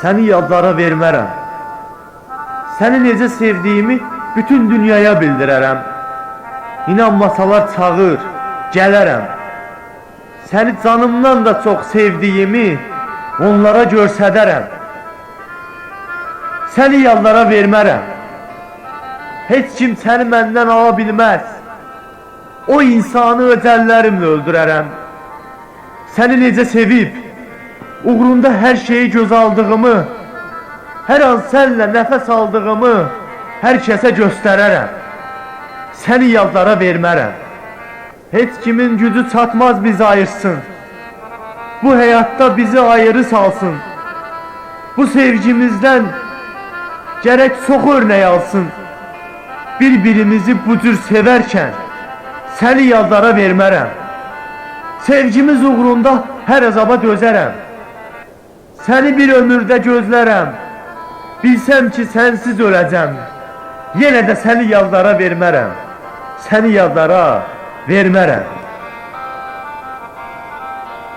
Səni yadlara vermərəm. Səni necə sevdiyimi bütün dünyaya bildirərəm. İnanmasalar çağır, gələrəm. Səni canımdan da çox sevdiyimi onlara göstərərəm. Səni yallara vermərəm. Heç kim səni məndən ala bilməz. O insanı öz əllərimlə öldürərəm. Səni necə sevib, uğrunda hər şeyi göz aldığımı, hər an sənlə nəfəs aldığımı hər kəsə göstərərəm. Səni yadlara vermərəm. Heç kimin gücü çatmaz bizi ayırsın. Bu həyatda bizi ayrı salsın. Bu sevgimizdən gərək çox örnək alsın. Bir-birimizi bu cür sevərkən səni yadlara vermərəm. Sevgimiz uğrunda hər əzaba dözərəm. Səni bir ömürdə gözlərəm. Bilsəm ki, sənsiz öləcəm. Yenə də səni yadlara vermərəm. Səni yadlara vermərəm.